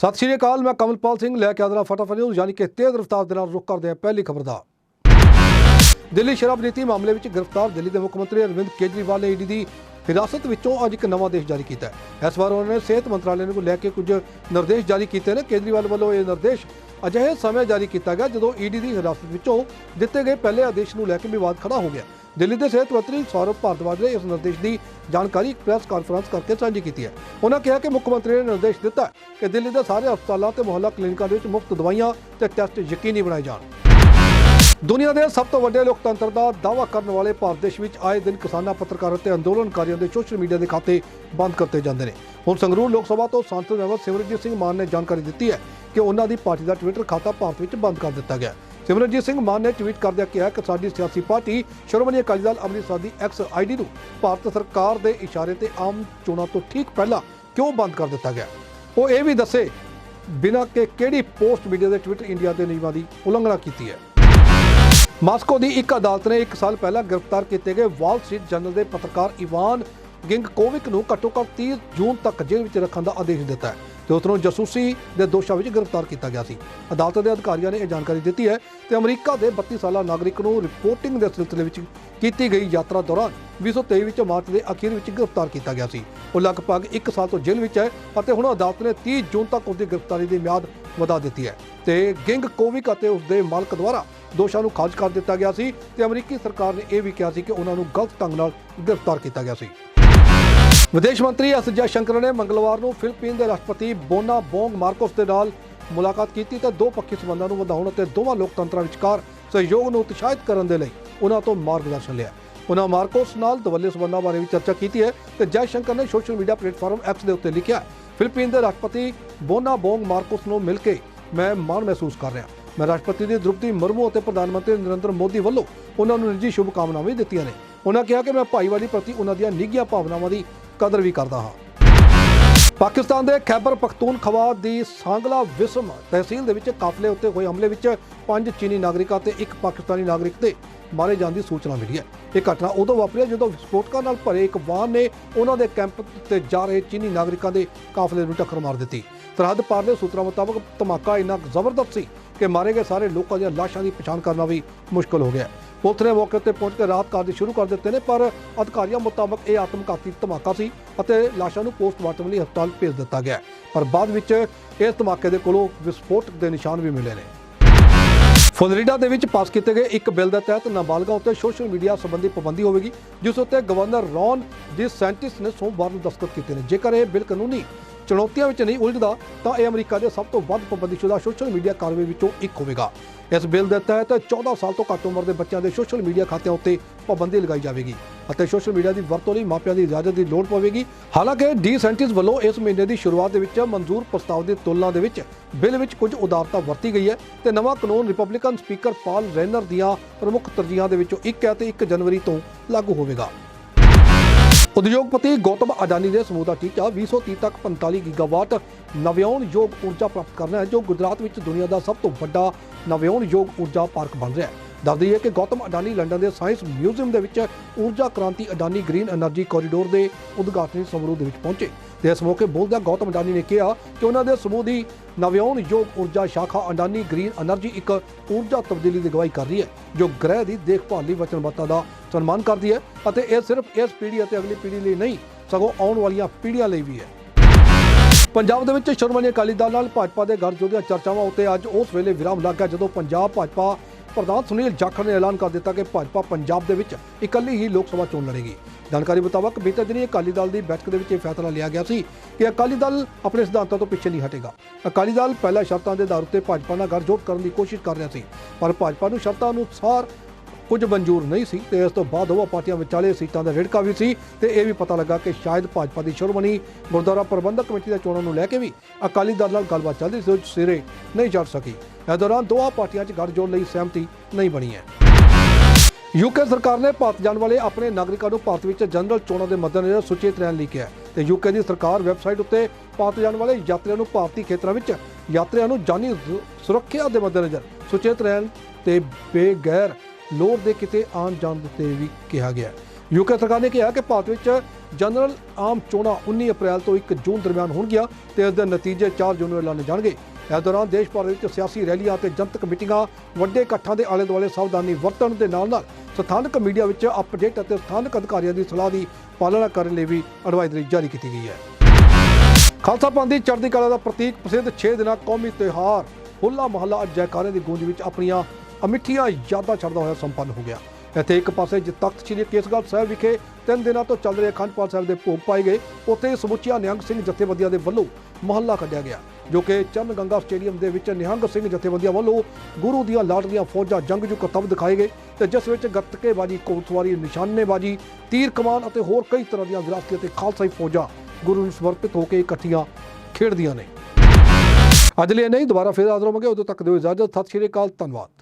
ਸਤਿ ਸ਼੍ਰੀ ਅਕਾਲ, ਮੈਂ ਕਮਲਪਾਲ ਸਿੰਘ, ਲੈ ਕੇ ਆਦਰਾ ਫਟਾਫਟ ਨਿਊਜ਼ ਯਾਨੀ ਕਿ ਤੇਜ਼ ਰਫ਼ਤਾਰ ਦੇ ਨਾਲ ਰੁਕ ਕਰਦੇ ਹਾਂ ਪਹਿਲੀ ਖਬਰ ਦਾ। ਦਿੱਲੀ ਸ਼ਰਾਬ ਨੀਤੀ ਮਾਮਲੇ ਵਿੱਚ ਗ੍ਰਿਫਤਾਰ ਦਿੱਲੀ ਦੇ ਮੁੱਖ ਮੰਤਰੀ ਅਰਵਿੰਦ ਕੇਜਰੀਵਾਲ ਨੇ ਈਡੀ ਦੀ ਹਿਰਾਸਤ ਵਿੱਚੋਂ ਅੱਜ ਇੱਕ ਨਵਾਂ ਆਦੇਸ਼ ਜਾਰੀ ਕੀਤਾ ਹੈ। ਇਸ ਵਾਰ ਉਹਨਾਂ ਨੇ ਸਿਹਤ ਮੰਤਰਾਲੇ ਨੂੰ ਲੈ ਕੇ ਕੁਝ ਨਿਰਦੇਸ਼ ਜਾਰੀ ਕੀਤੇ ਨੇ। ਕੇਜਰੀਵਾਲ ਵੱਲੋਂ ਇਹ ਨਿਰਦੇਸ਼ ਅਜਿਹੇ ਸਮੇਂ ਜਾਰੀ ਕੀਤਾ ਗਿਆ ਜਦੋਂ ਈਡੀ ਦੀ ਹਿਰਾਸਤ ਵਿੱਚੋਂ ਦਿੱਤੇ ਗਏ ਪਹਿਲੇ ਆਦੇਸ਼ ਨੂੰ ਲੈ ਕੇ ਵਿਵਾਦ ਖੜਾ ਹੋ ਗਿਆ। ਦਿੱਲੀ ਦੇ ਸਿਹਤ ਮੰਤਰੀ ਸੌਰਵ ਭਾਰਦਵਾਜ ਨੇ ਇਸ ਨਿਰਦੇਸ਼ ਦੀ ਜਾਣਕਾਰੀ ਇੱਕ ਪ੍ਰੈਸ ਕਾਨਫਰੰਸ ਕਰਕੇ ਸਾਂਝੀ ਕੀਤੀ ਹੈ। ਉਹਨਾਂ ਕਿਹਾ ਕਿ ਮੁੱਖ ਮੰਤਰੀ ਨੇ ਨਿਰਦੇਸ਼ ਦਿੱਤਾ ਕਿ ਦਿੱਲੀ ਦੇ ਸਾਰੇ ਹਸਪਤਾਲਾਂ ਤੇ ਮੁਹੱਲਾ ਕਲੀਨਿਕਾਂ ਦੇ ਵਿੱਚ ਮੁਫਤ ਦਵਾਈਆਂ ਤੇ ਟੈਸਟ ਯਕੀਨੀ ਬਣਾਏ ਜਾਣ। ਦੁਨੀਆ ਦੇ ਸਭ ਤੋਂ ਵੱਡੇ ਲੋਕਤੰਤਰ ਦਾ ਦਾਅਵਾ ਕਰਨ ਵਾਲੇ ਭਾਰਤ ਦੇਸ਼ ਵਿੱਚ ਆਏ ਦਿਨ ਕਿਸਾਨਾਂ, ਪੱਤਰਕਾਰਾਂ ਤੇ ਅੰਦੋਲਨਕਾਰੀਆਂ ਦੇ ਸੋਸ਼ਲ ਮੀਡੀਆ ਦੇ ਖਾਤੇ ਬੰਦ ਕਰਤੇ ਜਾਂਦੇ ਨੇ। ਹੁਣ ਸੰਗਰੂਰ ਲੋਕ ਸਭਾ ਤੋਂ ਸੰਸਦ ਮੈਂਬਰ ਸਿਮਰਨਜੀਤ ਸਿੰਘ ਮਾਨ ਨੇ ਜਾਣਕਾਰੀ ਦਿੱਤੀ ਹੈ ਕਿ ਉਹਨਾਂ ਦੀ ਪਾਰਟੀ ਦਾ ਟਵਿੱਟਰ ਖਾਤਾ ਭਾਰਤ ਵਿੱਚ ਬੰਦ ਕਰ ਦਿੱਤਾ ਗਿਆ। ਸਿਮਰਨਜੀਤ ਸਿੰਘ ਮਾਨ ਨੇ ਟਵੀਟ ਕਰਦਿਆਂ ਕਿਹਾ ਕਿ ਸਾਡੀ ਸਿਆਸੀ ਪਾਰਟੀ ਸ਼੍ਰੋਮਣੀ ਅਕਾਲੀ ਦਲ ਅੰਮ੍ਰਿਤਸਰ ਦੀ ਐਕਸ ਆਈਡੀ ਨੂੰ ਭਾਰਤ ਸਰਕਾਰ ਦੇ ਇਸ਼ਾਰੇ ਤੇ ਆਮ ਚੋਣਾਂ ਤੋਂ ਠੀਕ ਪਹਿਲਾਂ ਕਿਉਂ ਬੰਦ ਕਰ ਦਿੱਤਾ ਗਿਆ? ਉਹ ਇਹ ਵੀ ਦੱਸੇ, ਬਿਨਾਂ ਕਿ ਕਿਹੜੀ ਪੋਸਟ ਮੀਡੀਆ ਦੇ ਟਵਿੱਟਰ ਇੰਡੀਆ ਦੇ ਨਿਯਮਾਂ ਦੀ ਉਲੰਘਣਾ ਕੀਤੀ ਹੈ। ਮਾਸਕੋ ਦੀ ਇੱਕ ਅਦਾਲਤ ਨੇ 1 ਸਾਲ ਪਹਿਲਾਂ ਗ੍ਰਿਫਤਾਰ ਕੀਤੇ ਗਏ ਵਾਲ ਸਟਰੀਟ ਜਰਨਲ ਦੇ ਪੱਤਰਕਾਰ ਇਵਾਨ ਗਿੰਗਕੋਵਿਕ ਨੂੰ ਘੱਟੋ-ਘੱਟ 30 ਜੂਨ ਤੱਕ ਜੇਲ੍ਹ ਵਿੱਚ ਰੱਖਣ ਦਾ ਆਦੇਸ਼ ਦਿੱਤਾ ਹੈ। ਤੇ ਉਸ ਨੂੰ ਜਸੂਸੀ ਦੇ ਦੋਸ਼ਾਂ ਵਿੱਚ ਗ੍ਰਿਫਤਾਰ ਕੀਤਾ ਗਿਆ ਸੀ। ਅਦਾਲਤ ਦੇ ਅਧਿਕਾਰੀਆਂ ਨੇ ਇਹ ਜਾਣਕਾਰੀ ਦਿੱਤੀ ਹੈ ਤੇ ਅਮਰੀਕਾ ਦੇ 32 ਸਾਲਾ ਨਾਗਰਿਕ ਨੂੰ ਰਿਪੋਰਟਿੰਗ ਦੇ ਸਿਲਸਿਲੇ ਵਿੱਚ ਕੀਤੀ ਗਈ ਯਾਤਰਾ ਦੌਰਾਨ 2023 ਵਿੱਚ ਮਾਰਚ ਦੇ ਅਖੀਰ ਵਿੱਚ ਗ੍ਰਿਫਤਾਰ ਕੀਤਾ ਗਿਆ ਸੀ। ਉਹ ਲਗਭਗ 1 ਸਾਲ ਤੋਂ ਜੇਲ੍ਹ ਵਿੱਚ ਹੈ ਅਤੇ ਹੁਣ ਅਦਾਲਤ ਨੇ 30 ਜੂਨ ਤੱਕ ਉਸ ਦੀ ਗ੍ਰਿਫਤਾਰੀ ਦੀ ਮਿਆਦ ਵਧਾ ਦਿੱਤੀ ਹੈ ਤੇ ਗਿੰਗ ਕੋਵਿਕ ਅਤੇ ਉਸ ਦੇ ਮਾਲਕ ਦੁਆਰਾ ਦੋਸ਼ਾਂ ਨੂੰ ਖਾਰਜ ਕਰ ਦਿੱਤਾ ਗਿਆ ਸੀ ਤੇ ਅਮਰੀਕੀ ਸਰਕਾਰ ਨੇ ਇਹ ਵੀ ਕਿਹਾ ਸੀ ਕਿ ਉਹਨਾਂ ਨੂੰ ਗਲਤ ਢੰਗ ਨਾਲ ਗ੍ਰਿਫਤਾਰ ਕੀਤਾ ਗਿਆ ਸੀ। ਵਿਦੇਸ਼ ਮੰਤਰੀ ਐਸ ਜੈ ਸ਼ੰਕਰ ਨੇ ਮੰਗਲਵਾਰ ਨੂੰ ਫਿਲੀਪੀਨ ਦੇ ਰਾਸ਼ਟਰਪਤੀ ਬੋਨਾ ਬੋਂਗ ਮਾਰਕੋਸ ਦੇ ਨਾਲ ਮੁਲਾਕਾਤ ਕੀਤੀ ਤੇ ਦੋ ਪੱਖੀ ਸਬੰਧਾਂ ਨੂੰ ਵਧਾਉਣ ਅਤੇ ਦੋਵਾਂ ਲੋਕਤੰਤਰਾਂ ਵਿਚਕਾਰ ਸਹਿਯੋਗ ਨੂੰ ਉਤਸ਼ਾਹਿਤ ਕਰਨ ਦੇ ਲਈ ਉਹਨਾਂ ਤੋਂ ਮਾਰਗਦਰਸ਼ਨ ਲਿਆ। ਉਹਨਾਂ ਮਾਰਕੋਸ ਨਾਲ ਦਵੱਲੇ ਸਬੰਧਾਂ ਬਾਰੇ ਵੀ ਚਰਚਾ ਕੀਤੀ ਹੈ ਤੇ ਜੈ ਸ਼ੰਕਰ ਨੇ ਸੋਸ਼ਲ ਮੀਡੀਆ ਪਲੇਟਫਾਰਮ ਐਕਸ ਦੇ ਉੱਤੇ ਲਿਖਿਆ, ਫਿਲੀਪੀਨ ਦੇ ਰਾਸ਼ਟਰਪਤੀ ਬੋਨਾ ਬੋਂਗ ਮਾਰਕੋਸ ਨੂੰ ਮਿਲ ਕੇ ਮੈਂ ਮਾਣ ਮਹਿਸੂਸ ਕਰ ਰਿਹਾ। ਮੈਂ ਰਾਸ਼ਟਰਪਤੀ ਦੀ ਦ੍ਰੁਪਦੀ ਮੁਰਮੂ ਅਤੇ ਪ੍ਰਧਾਨ ਮੰਤਰੀ ਨਰਿੰਦਰ ਮੋਦੀ ਵੱਲੋਂ ਉਹਨਾਂ ਨੂੰ ਨਿੱਜੀ ਸ਼ੁਭ ਕਾਮਨਾਵਾਂ ਦਿੱਤੀਆਂ ਨੇ। ਉਹਨਾਂ ਕਿਹਾ ਕਿ ਮੈਂ ਭਾਈਵਾਲੀ ਪ੍ਰਤੀ ਉਹਨਾਂ ਦੀਆਂ ਨਿੱਘੀਆਂ ਭਾਵਨਾਵਾਂ ਦੀ ਕਦਰ ਵੀ ਕਰਦਾ ਹਾਂ। ਪਾਕਿਸਤਾਨ ਦੇ ਖੈਬਰ ਪਖਤੂਨਖਵਾ ਦੀ ਸਾਂਗਲਾ ਵਿਸਮ ਤਹਿਸੀਲ ਦੇ ਵਿੱਚ ਕਾਫਲੇ ਉੱਤੇ ਹੋਏ ਹਮਲੇ ਵਿੱਚ ਪੰਜ ਚੀਨੀ ਨਾਗਰਿਕਾਂ ਤੇ ਇੱਕ ਪਾਕਿਸਤਾਨੀ ਨਾਗਰਿਕ ਦੇ ਮਾਰੇ ਜਾਣ ਦੀ ਸੂਚਨਾ ਮਿਲੀ ਹੈ। ਇਹ ਘਟਨਾ ਉਦੋਂ ਵਾਪਰੀ ਹੈ ਜਦੋਂ ਵਿਸਫੋਟਕਾਂ ਨਾਲ ਭਰੇ ਇੱਕ ਵਾਹਨ ਨੇ ਉਹਨਾਂ ਦੇ ਕੈਂਪ ਤੇ ਜਾ ਰਹੇ ਚੀਨੀ ਨਾਗਰਿਕਾਂ ਦੇ ਕਾਫਲੇ ਨੂੰ ਟੱਕਰ ਮਾਰ ਦਿੱਤੀ। ਸਰਹੱਦ ਪਾਰਲੇ ਸੂਤਰਾਂ ਮੁਤਾਬਕ ਧਮਾਕਾ ਇੰਨਾ ਜ਼ਬਰਦਸਤ ਸੀ ਕਿ ਮਾਰੇ ਗਏ ਸਾਰੇ ਲੋਕਾਂ ਦੀਆਂ ਲਾਸ਼ਾਂ ਦੀ ਪਛਾਣ ਕਰਨਾ ਵੀ ਮੁਸ਼ਕਲ ਹੋ ਗਿਆ ਪੁਲਿਸ ਨੇ ਮੌਕੇ ਤੇ ਪਹੁੰਚ ਕੇ ਰਾਹਤ ਕਾਰਜ ਸ਼ੁਰੂ ਕਰ ਦਿੱਤੇ ਨੇ, ਪਰ ਅਧਿਕਾਰੀਆਂ ਮੁਤਾਬਕ ਇਹ ਆਤਮਘਾਤੀ ਧਮਾਕਾ ਸੀ ਅਤੇ ਲਾਸ਼ਾਂ ਨੂੰ ਪੋਸਟਮਾਰਟਮ ਲਈ ਹਸਪਤਾਲ ਭੇਜ ਦਿੱਤਾ ਗਿਆ ਪਰ ਬਾਅਦ ਵਿੱਚ ਇਸ ਧਮਾਕੇ ਦੇ ਕੋਲੋਂ ਵਿਸਫੋਟਕ ਦੇ ਨਿਸ਼ਾਨ ਵੀ ਮਿਲੇ ਨੇ। ਫਲੋਰੀਡਾ ਦੇ ਵਿੱਚ ਪਾਸ ਕੀਤੇ ਗਏ ਇੱਕ ਬਿੱਲ ਦੇ ਤਹਿਤ ਨਾਬਾਲਗਾਂ ਉੱਤੇ ਸੋਸ਼ਲ ਮੀਡੀਆ ਸੰਬੰਧੀ ਪਾਬੰਦੀ ਹੋਵੇਗੀ, ਜਿਸ ਉੱਤੇ ਗਵਰਨਰ ਰੌਨ ਡੀ ਸੈਂਟਿਸ ਨੇ ਸੋਮਵਾਰ ਨੂੰ ਦਸਤਖਤ ਕੀਤੇ ਨੇ। ਜੇਕਰ ਇਹ ਬਿੱਲ ਕਾਨੂੰਨੀ ਚੁਣੌਤੀਆਂ ਵਿੱਚ ਨਹੀਂ ਉਲਝਦਾ, ਤਾਂ ਇਹ ਅਮਰੀਕਾ ਦੇ ਸਭ ਤੋਂ ਵੱਧ ਪਾਬੰਦੀਸ਼ੁਦਾ ਸੋਸ਼ਲ ਮੀਡੀਆ ਕਾਰਵਾਈ ਵਿੱਚੋਂ ਇੱਕ ਹੋਵੇਗਾ। ਇਸ ਬਿੱਲ ਦੇ ਤਹਿਤ 14 ਸਾਲ ਤੋਂ ਘੱਟ ਉਮਰ ਦੇ ਬੱਚਿਆਂ ਦੇ ਸੋਸ਼ਲ ਮੀਡੀਆ ਖਾਤਿਆਂ ਉੱਤੇ ਪਾਬੰਦੀ ਲਗਾਈ ਜਾਵੇਗੀ ਅਤੇ ਸੋਸ਼ਲ ਮੀਡੀਆ ਦੀ ਵਰਤੋਂ ਲਈ ਮਾਪਿਆਂ ਦੀ ਇਜਾਜ਼ਤ ਦੀ ਲੋੜ ਪਵੇਗੀ। ਹਾਲਾਂਕਿ ਡੀ ਸੈਂਟਿਸ ਵੱਲੋਂ ਇਸ ਮਹੀਨੇ ਦੀ ਸ਼ੁਰੂਆਤ ਦੇ ਵਿੱਚ ਮਨਜ਼ੂਰ ਪ੍ਰਸਤਾਵ ਦੀ ਤੁਲਨਾ ਦੇ ਵਿੱਚ ਬਿੱਲ ਵਿੱਚ ਕੁਝ ਉਦਾਰਤਾ ਵਰਤੀ ਗਈ ਹੈ ਤੇ ਨਵਾਂ ਕਾਨੂੰਨ ਰਿਪਬਲਿਕਨ ਸਪੀਕਰ ਪਾਲ ਰੈਨਰ ਦੀਆਂ ਪ੍ਰਮੁੱਖ ਤਰਜੀਹਾਂ ਦੇ ਵਿੱਚੋਂ ਇੱਕ ਹੈ ਤੇ 1 ਜਨਵਰੀ ਤੋਂ ਲਾਗੂ ਹੋਵੇਗਾ। ਉਦਯੋਗਪਤੀ ਗੌਤਮ ਅਡਾਨੀ ਦੇ ਸਮੂਹ ਦਾ ਟੀਚਾ 2030 ਤੱਕ 45 ਗੀਗਾਵਾਟ ਨਵਿਆਉਣਯੋਗ ਊਰਜਾ ਪ੍ਰਾਪਤ ਕਰਨਾ ਹੈ, ਜੋ ਗੁਜਰਾਤ ਵਿੱਚ ਦੁਨੀਆ ਦਾ ਸਭ ਤੋਂ ਵੱਡਾ ਨਵਿਆਉਣਯੋਗ ਊਰਜਾ ਪਾਰਕ ਬਣ ਰਿਹਾ ਹੈ। ਦੱਸਦੀ ਹੈ ਕਿ ਗੌਤਮ ਅਡਾਨੀ ਲੰਡਨ ਦੇ ਸਾਇੰਸ ਮਿਊਜ਼ੀਅਮ ਦੇ ਵਿੱਚ ਊਰਜਾ ਕ੍ਰਾਂਤੀ ਅਡਾਨੀ ਗ੍ਰੀਨ ਐਨਰਜੀ ਕੋਰੀਡੋਰ ਦੇ ਉਦਘਾਟਨੀ ਸਮਾਰੋਹ ਦੇ ਵਿੱਚ ਪਹੁੰਚੇ। ਤੇ ਇਸ ਮੌਕੇ ਬੋਲਦਿਆਂ ਗੌਤਮ ਅਡਾਨੀ ਨੇ ਕਿਹਾ ਕਿ ਉਹਨਾਂ ਦੇ ਸਮੂਹ ਦੀ ਨਵਿਆਉਣ ਯੋਗ ਊਰਜਾ ਸ਼ਾਖਾ ਅਡਾਨੀ ਗ੍ਰੀਨ ਐਨਰਜੀ ਇੱਕ ਊਰਜਾ ਤਬਦੀਲੀ ਦੀ ਗਵਾਹੀ ਕਰ ਰਹੀ ਹੈ, ਜੋ ਗ੍ਰਹਿ ਦੀ ਦੇਖਭਾਲ ਲਈ ਵਚਨਬੱਧਤਾ ਦਾ ਸਨਮਾਨ ਕਰਦੀ ਹੈ ਅਤੇ ਇਹ ਸਿਰਫ ਇਸ ਪੀੜ੍ਹੀ ਅਤੇ ਅਗਲੀ ਪੀੜ੍ਹੀ ਲਈ ਨਹੀਂ, ਸਗੋਂ ਆਉਣ ਵਾਲੀਆਂ ਪੀੜ੍ਹੀਆਂ ਲਈ ਵੀ ਹੈ। ਪੰਜਾਬ ਦੇ ਵਿੱਚ ਸ਼੍ਰੋਮਣੀ ਅਕਾਲੀ ਦਲ ਨਾਲ ਭਾਜਪਾ ਦੇ ਗੜਜੋਦੀਆਂ ਚਰਚਾਵਾਂ ਉੱਤੇ ਅੱਜ ਉਸ ਵੇਲੇ ਵਿਰਾਮ ਲੱਗਾ ਜਦੋਂ ਪੰਜਾਬ ਭਾਜਪਾ ਪ੍ਰਧਾਨ ਸੁਨੀਲ ਜਾਖੜ ਨੇ ਐਲਾਨ ਕਰ ਦਿੱਤਾ ਕਿ ਭਾਜਪਾ ਪੰਜਾਬ ਦੇ ਵਿੱਚ ਇਕੱਲੀ ਹੀ ਲੋਕ ਸਭਾ ਚੋਣ ਲੜੇਗੀ। ਜਾਣਕਾਰੀ ਮੁਤਾਬਕ ਬੀਤੇ ਦਿਨੀ ਅਕਾਲੀ ਦਲ ਦੀ ਬੈਠਕ ਦੇ ਵਿੱਚ ਇਹ ਫੈਸਲਾ ਲਿਆ ਗਿਆ ਸੀ ਕਿ ਅਕਾਲੀ ਦਲ ਆਪਣੇ ਸਿਧਾਂਤਾਂ ਤੋਂ ਪਿੱਛੇ ਨਹੀਂ ਹਟੇਗਾ। ਅਕਾਲੀ ਦਲ ਪਹਿਲਾਂ ਸ਼ਰਤਾਂ ਦੇ ਆਧਾਰ ਉੱਤੇ ਭਾਜਪਾ ਨਾਲ ਗੱਠਜੋੜ ਕਰਨ ਦੀ ਕੋਸ਼ਿਸ਼ ਕਰ ਰਿਹਾ ਸੀ, ਪਰ ਭਾਜਪਾ ਨੂੰ ਸ਼ਰਤਾਂ ਅਨੁਸਾਰ ਕੁਝ ਮਨਜ਼ੂਰ ਨਹੀਂ ਸੀ ਤੇ ਇਸ ਤੋਂ ਬਾਅਦ ਦੋਵਾਂ ਪਾਰਟੀਆਂ ਵਿਚਾਲੇ ਸੀਟਾਂ ਦਾ ਰੇੜਕਾ ਵੀ ਸੀ ਤੇ ਇਹ ਵੀ ਪਤਾ ਲੱਗਾ ਕਿ ਸ਼ਾਇਦ ਭਾਜਪਾ ਦੀ ਸ਼੍ਰੋਮਣੀ ਗੁਰਦੁਆਰਾ ਪ੍ਰਬੰਧਕ ਕਮੇਟੀ ਦੇ ਚੋਣਾਂ ਨੂੰ ਲੈ ਕੇ ਵੀ ਅਕਾਲੀ ਦਲ ਨਾਲ ਗੱਲਬਾਤ ਚੱਲਦੀ ਸੀ ਜੋ ਸਿਰੇ ਨਹੀਂ ਚੜ ਸਕੀ। ਇਸ ਦੌਰਾਨ ਦੋਵਾਂ ਪਾਰਟੀਆਂ 'ਚ ਗੱਠਜੋੜ ਲਈ ਸਹਿਮਤੀ ਨਹੀਂ ਬਣੀ ਹੈ। ਯੂਕੇ ਸਰਕਾਰ ਨੇ ਭਾਰਤ ਜਾਣ ਵਾਲੇ ਆਪਣੇ ਨਾਗਰਿਕਾਂ ਨੂੰ ਭਾਰਤ ਵਿੱਚ ਜਨਰਲ ਚੋਣਾਂ ਦੇ ਮੱਦੇਨਜ਼ਰ ਸੁਚੇਤ ਰਹਿਣ ਲਈ ਕਿਹਾ ਹੈ ਤੇ ਯੂਕੇ ਦੀ ਸਰਕਾਰ ਵੈਬਸਾਈਟ ਉੱਤੇ ਭਾਰਤ ਜਾਣ ਵਾਲੇ ਯਾਤਰੀਆਂ ਨੂੰ ਭਾਰਤੀ ਖੇਤਰਾਂ ਵਿੱਚ ਯਾਤਰੀਆਂ ਨੂੰ ਜਾਨੀ ਸੁਰੱਖਿਆ ਦੇ ਮੱਦੇਨਜ਼ਰ ਸੁਚੇਤ ਰਹਿਣ ਤੇ ਬੇਗੈਰ ਲੋੜ ਦੇ ਕਿਤੇ ਆਉਣ ਜਾਣ ਦੇ ਵੀ ਕਿਹਾ ਗਿਆ ਯੂਕੇ ਸਰਕਾਰ ਨੇ ਕਿਹਾ ਕਿ ਭਾਰਤ ਵਿੱਚ ਜਨਰਲ ਆਮ ਚੋਣਾਂ 19 ਅਪ੍ਰੈਲ ਤੋਂ 1 ਜੂਨ ਦਰਮਿਆਨ ਹੋਣਗੀਆਂ ਤੇ ਇਸ ਦੇ ਨਤੀਜੇ 4 ਜੂਨ ਨੂੰ ਐਲਾਨੇ ਜਾਣਗੇ। ਇਸ ਦੌਰਾਨ ਦੇਸ਼ ਭਰ ਵਿੱਚ ਸਿਆਸੀ ਰੈਲੀਆਂ ਅਤੇ ਜਨਤਕ ਮੀਟਿੰਗਾਂ, ਵੱਡੇ ਇਕੱਠਾਂ ਦੇ ਆਲੇ ਦੁਆਲੇ ਸਾਵਧਾਨੀ ਵਰਤਣ ਦੇ ਨਾਲ ਨਾਲ ਸਥਾਨਕ ਮੀਡੀਆ ਵਿੱਚ ਅਪਡੇਟ ਅਤੇ ਸਥਾਨਕ ਅਧਿਕਾਰੀਆਂ ਦੀ ਸਲਾਹ ਦੀ ਪਾਲਣਾ ਕਰਨ ਲਈ ਵੀ ਅਡਵਾਈਜ਼ਰੀ ਜਾਰੀ ਕੀਤੀ ਗਈ ਹੈ। ਖਾਲਸਾ ਪੰਥ ਦੀ ਚੜ੍ਹਦੀ ਕਲਾ ਦਾ ਪ੍ਰਤੀਕ ਪ੍ਰਸਿੱਧ 6 ਦਿਨਾਂ ਕੌਮੀ ਤਿਉਹਾਰ ਹੁੱਲਾ ਮਹੱਲਾ ਅੱਜ ਜੈਕਾਰੇ ਦੀ ਗੂੰਜ ਵਿੱਚ ਆਪਣੀਆਂ ਅਮਿੱਠੀਆਂ ਯਾਦਾਂ ਛੱਡਦਾ ਹੋਇਆ ਸੰਪੰਨ ਹੋ ਗਿਆ। ਇੱਥੇ ਇੱਕ ਪਾਸੇ ਜਿ ਤਖਤ ਸ੍ਰੀ ਕੇਸਗੜ੍ਹ ਸਾਹਿਬ ਵਿਖੇ ਤਿੰਨ ਦਿਨਾਂ ਤੋਂ ਚੱਲ ਰਹੇ ਅਖੰਡ ਪਾਠ ਸਾਹਿਬ ਦੇ ਭੋਗ ਪਾਏ ਗਏ। ਉੱਥੇ ਸਮੁੱਚੀਆਂ ਨਿਹੰਗ ਸਿੰਘ ਜਥੇਬੰਦੀਆਂ ਦੇ ਵੱਲੋਂ ਮਹੱਲਾ ਕੱਢਿਆ ਗਿਆ, ਜੋ ਕਿ ਚੰਨ ਗੰਗਾ ਸਟੇਡੀਅਮ ਦੇ ਵਿੱਚ ਨਿਹੰਗ ਸਿੰਘ ਜਥੇਬੰਦੀਆਂ ਵੱਲੋਂ ਗੁਰੂ ਦੀਆਂ ਲਾਡਲੀਆਂ ਫੌਜਾਂ ਜੰਗਜੂ ਕਰਤੱਵ ਦਿਖਾਏ ਗਏ ਤੇ ਜਿਸ ਵਿੱਚ ਗੱਤਕੇਬਾਜ਼ੀ ਕੋਤਵਾਰੀ ਨਿਸ਼ਾਨੇਬਾਜ਼ੀ, ਤੀਰ ਕਮਾਨ ਅਤੇ ਹੋਰ ਕਈ ਤਰ੍ਹਾਂ ਦੀਆਂ ਵਿਰਾਸਤੀ ਅਤੇ ਖਾਲਸਾਈ ਫੌਜਾਂ ਗੁਰੂ ਨੂੰ ਸਮਰਪਿਤ ਹੋ ਕੇ ਇਕੱਠੀਆਂ ਖੇਡਦੀਆਂ ਨੇ। ਅੱਜ ਲਈ ਨਹੀਂ ਦੁਬਾਰਾ ਫਿਰ ਹਾਜ਼ਰ ਹੋਵਾਂਗੇ। ਉਦੋਂ ਤੱਕ ਦਿਓ ਇਜਾਜ਼ਤ। ਸਤਿ ਸ਼੍ਰੀ ਅਕਾਲ। ਧੰਨਵਾਦ।